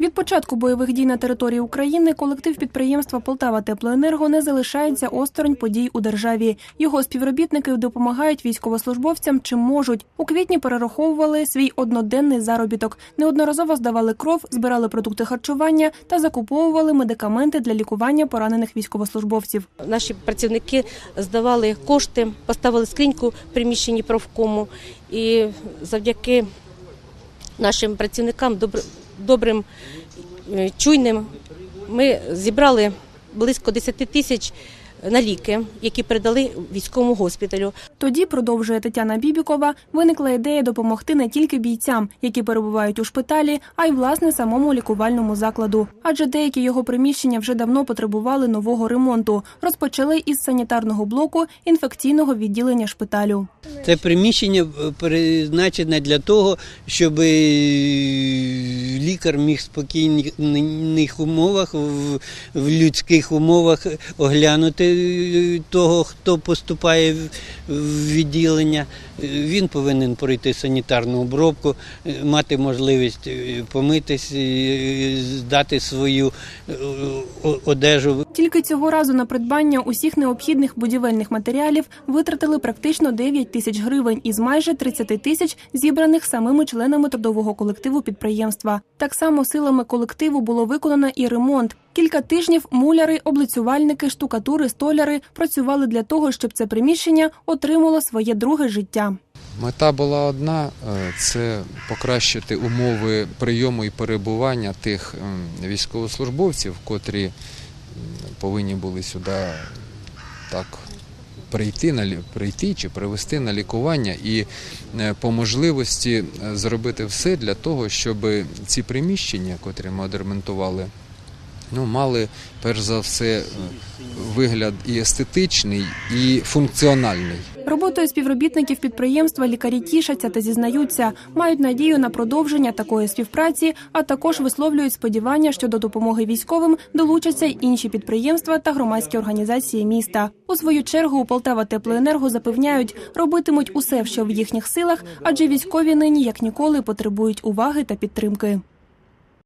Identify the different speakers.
Speaker 1: Від початку бойових дій на території України колектив підприємства Полтава Теплоенерго не залишається осторонь подій у державі. Його співробітники допомагають військовослужбовцям чим можуть. У квітні перераховували свій одноденний заробіток, неодноразово здавали кров, збирали продукти харчування та закуповували медикаменти для лікування поранених військовослужбовців.
Speaker 2: Наші працівники здавали кошти, поставили скриньку в приміщенні правкому. І завдяки нашим працівникам, добр- добрим, е, чуйним, ми зібрали близько 10 тисяч на ліки, які передали військовому госпіталю.
Speaker 1: Тоді, продовжує Тетяна Бібікова, виникла ідея допомогти не тільки бійцям, які перебувають у шпиталі, а й власне самому лікувальному закладу. Адже деякі його приміщення вже давно потребували нового ремонту. Розпочали із санітарного блоку інфекційного відділення шпиталю.
Speaker 3: Це приміщення е, призначене для того, щоб е, лікар міг в спокійних умовах, в, людських умовах оглянути того, хто поступає в- відділення. Він повинен пройти санітарну обробку, мати можливість е, помитись, е, здати свою е, одежу
Speaker 1: Тільки цього разу на придбання усіх необхідних будівельних матеріалів витратили практично 9 тисяч гривень із майже 30 тисяч, зібраних самими членами трудового колективу підприємства. Так само силами колективу було виконано і ремонт. Кілька тижнів муляри, облицювальники, штукатури, столяри працювали для того, щоб це приміщення отримало своє друге життя.
Speaker 4: Мета була одна: е, це покращити умови прийому і перебування тих ем, військовослужбовців, котрі повинні були сюди так прийти на прийти чи привести на лікування, і е, по можливості е, зробити все для того, щоб ці приміщення, котрі ми одремонтували, ну, мали перш за все вигляд і естетичний, і функціональний.
Speaker 1: Роботою співробітників підприємства лікарі тішаться та зізнаються, мають надію на продовження такої співпраці, а також висловлюють сподівання, що до допомоги військовим долучаться й інші підприємства та громадські організації міста. У свою чергу у Полтава Теплоенерго запевняють, робитимуть усе, що в їхніх силах, адже військові нині як ніколи потребують уваги та підтримки.